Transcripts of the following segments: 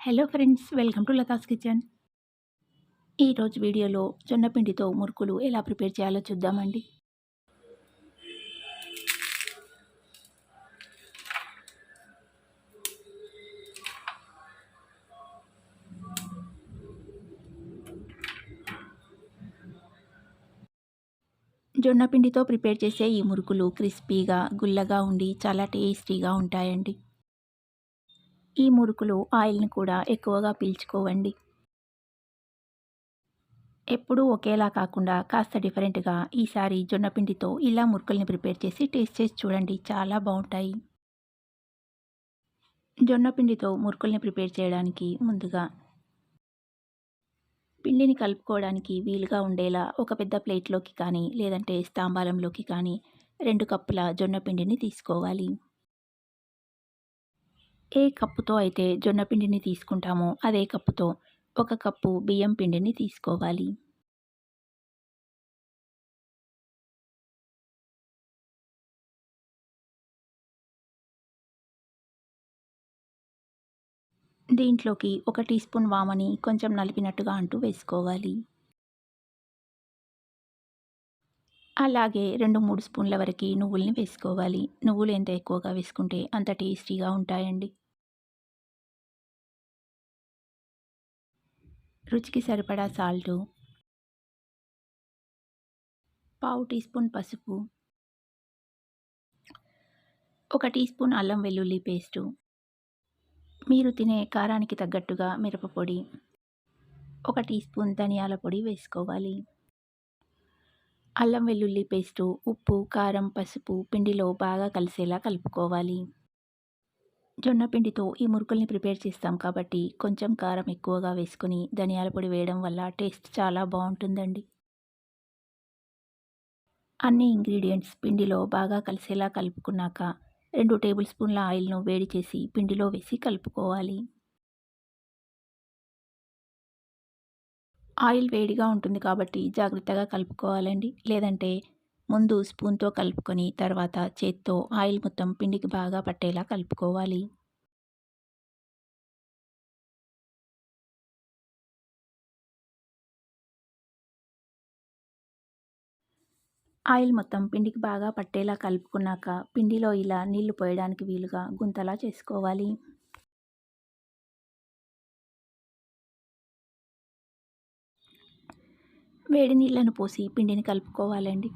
Hello friends welcome to Latha's Kitchen ఈరోజు వీడియోలో జొన్నపిండితో మురుకులు ఎలా ప్రిపేర్ చేయాలో చూద్దామండి. జొన్నపిండితో ప్రిపేర్ చేసే ఈ మురుకులు క్రిస్పీగా గుల్లగా ఉండి చాలా టేస్టీగా ఉంటాయండి. ఈ మురుకులు ఆయిల్ని కూడా ఎక్కువగా పీల్చుకోవండి. ఎప్పుడూ ఒకేలా కాకుండా కాస్త డిఫరెంట్గా ఈసారి జొన్నపిండితో ఇలా మురుకుల్ని ప్రిపేర్ చేసి టేస్ట్ చేసి చూడండి చాలా బాగుంటాయి. జొన్నపిండితో మురుకుల్ని ప్రిపేర్ చేయడానికి ముందుగా పిండిని కలుపుకోవడానికి వీలుగా ఉండేలా ఒక పెద్ద ప్లేట్లోకి కానీ లేదంటే స్తాంబాలంలోకి కానీ రెండు కప్పుల జొన్నపిండిని తీసుకోవాలి. ఏ కప్పుతో అయితే జొన్న పిండిని తీసుకుంటామో అదే కప్పుతో ఒక కప్పు బియ్యం పిండిని తీసుకోవాలి. దీంట్లోకి ఒక టీ స్పూన్ వామని కొంచెం నలిపినట్టుగా అంటూ వేసుకోవాలి. అలాగే రెండు మూడు స్పూన్ల వరకు నువ్వుల్ని వేసుకోవాలి. నువ్వులు ఎంత ఎక్కువగా వేసుకుంటే అంత టేస్టీగా ఉంటాయండి. రుచికి సరిపడా సాల్టు పావు టీ స్పూన్ పసుపు ఒక టీ స్పూన్ అల్లం వెల్లుల్లి పేస్టు. మీరు తినే కారానికి తగ్గట్టుగా మిరపపొడి ఒక టీ స్పూన్ ధనియాల పొడి వేసుకోవాలి. అల్లం వెల్లుల్లి పేస్టు ఉప్పు కారం పసుపు పిండిలో బాగా కలిసేలా కలుపుకోవాలి. జొన్న పిండితో ఈ మురుకుల్ని ప్రిపేర్ చేస్తాం కాబట్టి కొంచెం కారం ఎక్కువగా వేసుకుని ధనియాల పొడి వేయడం వల్ల టేస్ట్ చాలా బాగుంటుందండి. అన్ని ఇంగ్రీడియంట్స్ పిండిలో బాగా కలిసేలా కలుపుకున్నాక రెండు టేబుల్ స్పూన్ల ఆయిల్ను వేడి చేసి పిండిలో వేసి కలుపుకోవాలి. ఆయిల్ వేడిగా ఉంటుంది కాబట్టి జాగ్రత్తగా కలుపుకోవాలండి. లేదంటే ముందు స్పూన్తో కలుపుకొని తర్వాత చేత్తో ఆయిల్ మొత్తం పిండికి బాగా పట్టేలా కలుపుకోవాలి. ఆయిల్ మొత్తం పిండికి బాగా పట్టేలా కలుపుకున్నాక పిండిలో ఇలా నీళ్ళు పోయడానికి వీలుగా గుంతలా చేసుకోవాలి. వేడి నీళ్ళను పోసి పిండిని కలుపుకోవాలండి.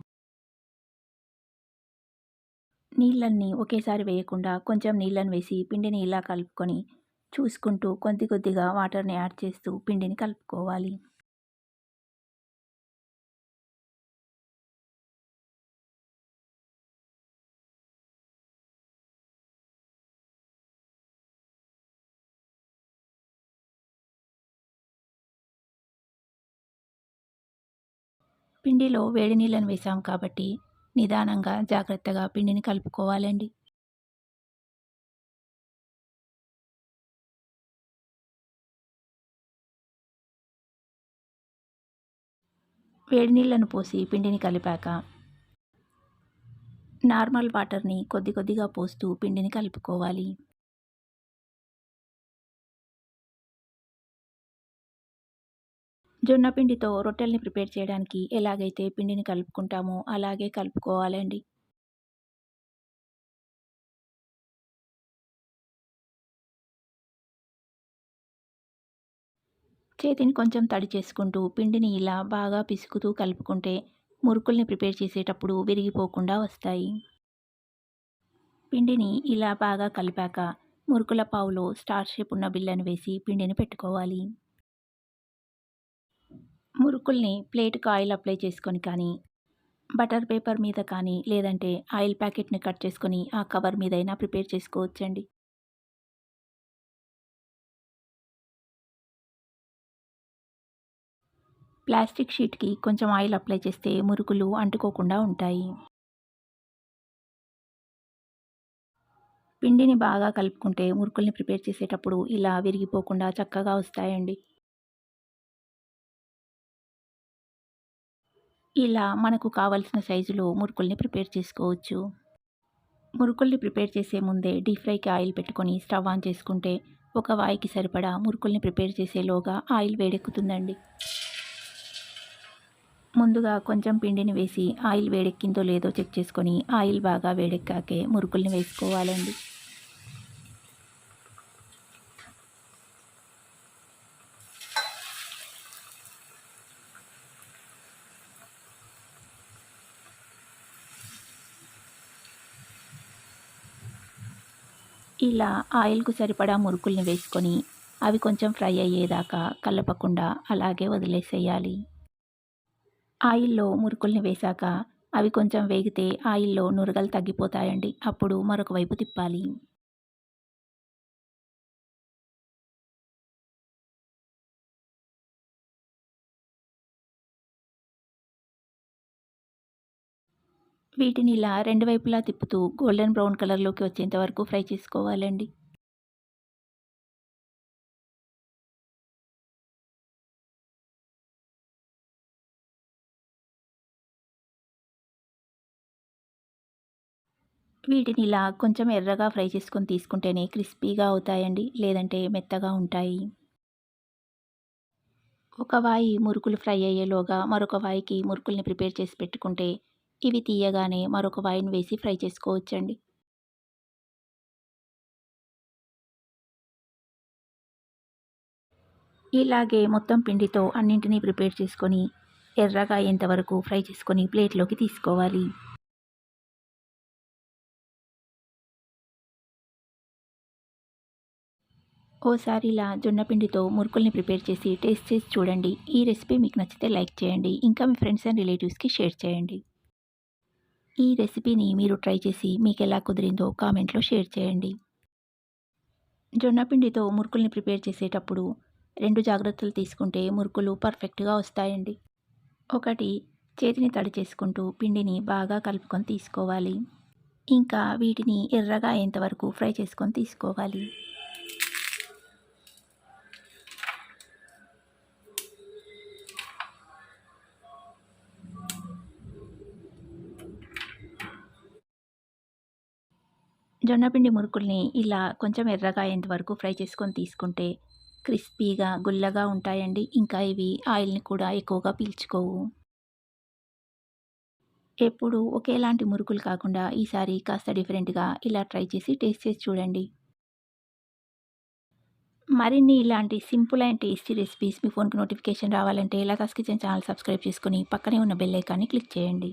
నీళ్ళన్నీ ఒకేసారి వేయకుండా కొంచెం నీళ్ళను వేసి పిండిని ఇలా కలుపుకొని చూసుకుంటూ కొద్ది కొద్దిగా వాటర్ని యాడ్ చేస్తూ పిండిని కలుపుకోవాలి. పిండిలో వేడి నీళ్ళను వేసాం కాబట్టి నిదానంగా జాగ్రత్తగా పిండిని కలుపుకోవాలండి. వేడి నీళ్ళను పోసి పిండిని కలిపాక నార్మల్ వాటర్ని కొద్ది కొద్దిగా పోస్తూ పిండిని కలుపుకోవాలి. జొన్న పిండితో రొట్టెల్ని ప్రిపేర్ చేయడానికి ఎలాగైతే పిండిని కలుపుకుంటామో అలాగే కలుపుకోవాలండి. చేతిని కొంచెం తడి చేసుకుంటూ పిండిని ఇలా బాగా పిసుకుతూ కలుపుకుంటే మురుకుల్ని ప్రిపేర్ చేసేటప్పుడు విరిగిపోకుండా వస్తాయి. పిండిని ఇలా బాగా కలిపాక మురుకుల పావులో స్టార్ షేప్ ఉన్న బిల్లను వేసి పిండిని పెట్టుకోవాలి. మురుకుల్ని ప్లేట్కి ఆయిల్ అప్లై చేసుకొని కానీ బటర్ పేపర్ మీద కానీ లేదంటే ఆయిల్ ప్యాకెట్ని కట్ చేసుకొని ఆ కవర్ మీదైనా ప్రిపేర్ చేసుకోవచ్చండి. ప్లాస్టిక్ షీట్కి కొంచెం ఆయిల్ అప్లై చేస్తే మురుకులు అంటుకోకుండా ఉంటాయి. పిండిని బాగా కలుపుకుంటే మురుకుల్ని ప్రిపేర్ చేసేటప్పుడు ఇలా విరిగిపోకుండా చక్కగా వస్తాయండి. ఇలా మనకు కావలసిన సైజులో మురుకుల్ని ప్రిపేర్ చేసుకోవచ్చు. మురుకుల్ని ప్రిపేర్ చేసే ముందే డీప్ ఫ్రైకి ఆయిల్ పెట్టుకొని స్టవ్ ఆన్ చేసుకుంటే ఒక వాయికి సరిపడా మురుకుల్ని ప్రిపేర్ చేసేలోగా ఆయిల్ వేడెక్కుతుందండి. ముందుగా కొంచెం పిండిని వేసి ఆయిల్ వేడెక్కిందో లేదో చెక్ చేసుకొని ఆయిల్ బాగా వేడెక్కాకే మురుకుల్ని వేసుకోవాలండి. ఇలా ఆయిల్కు సరిపడా మురుకుల్ని వేసుకొని అవి కొంచెం ఫ్రై అయ్యేదాకా కలపకుండా అలాగే వదిలేసేయాలి. ఆయిల్లో మురుకుల్ని వేశాక అవి కొంచెం వేగితే ఆయిల్లో నురగలు తగ్గిపోతాయండి. అప్పుడు మరొక వైపు తిప్పాలి. వీటిని ఇలా రెండు వైపులా తిప్పుతూ గోల్డెన్ బ్రౌన్ కలర్లోకి వచ్చేంత వరకు ఫ్రై చేసుకోవాలండి. వీటిని ఇలా కొంచెం ఎర్రగా ఫ్రై చేసుకొని తీసుకుంటేనే క్రిస్పీగా అవుతాయండి లేదంటే మెత్తగా ఉంటాయి. ఒక వాయి మురుకులు ఫ్రై అయ్యేలోగా మరొక వాయికి మురుకుల్ని ప్రిపేర్ చేసి పెట్టుకుంటే ఇవి తీయగానే మరొక వైన్ వేసి ఫ్రై చేసుకోవచ్చండి. ఇలాగే మొత్తం పిండితో అన్నింటినీ ప్రిపేర్ చేసుకొని ఎర్రగా అయ్యేంతవరకు ఫ్రై చేసుకొని ప్లేట్లోకి తీసుకోవాలి. ఓసారి ఇలా జొన్న పిండితో మురుకుల్ని ప్రిపేర్ చేసి టేస్ట్ చేసి చూడండి. ఈ రెసిపీ మీకు నచ్చితే లైక్ చేయండి. ఇంకా మీ ఫ్రెండ్స్ అండ్ రిలేటివ్స్కి షేర్ చేయండి. ఈ రెసిపీని మీరు ట్రై చేసి మీకు ఎలా కుదిరిందో కామెంట్లో షేర్ చేయండి. జొన్న పిండితో మురుకుల్ని ప్రిపేర్ చేసేటప్పుడు రెండు జాగ్రత్తలు తీసుకుంటే మురుకులు పర్ఫెక్ట్గా వస్తాయండి. ఒకటి చేతిని తడి చేసుకుంటూ పిండిని బాగా కలుపుకొని తీసుకోవాలి. ఇంకా వీటిని ఎర్రగా అయ్యేంతవరకు ఫ్రై చేసుకొని తీసుకోవాలి. జొన్నపిండి మురుకుల్ని ఇలా కొంచెం ఎర్రగా అయ్యేంత వరకు ఫ్రై చేసుకొని తీసుకుంటే క్రిస్పీగా గుల్లగా ఉంటాయండి. ఇంకా ఇవి ఆయిల్ని కూడా ఎక్కువగా పీల్చుకోవు. ఎప్పుడు ఒకేలాంటి మురుకులు కాకుండా ఈసారి కాస్త డిఫరెంట్గా ఇలా ట్రై చేసి టేస్ట్ చేసి చూడండి. మరిన్ని ఇలాంటి సింపుల్ అండ్ టేస్టీ రెసిపీస్ మీ ఫోన్కి నోటిఫికేషన్ రావాలంటే లతాస్ కిచెన్ ఛానల్ సబ్స్క్రైబ్ చేసుకుని పక్కనే ఉన్న బెల్ ఐకాన్ని క్లిక్ చేయండి.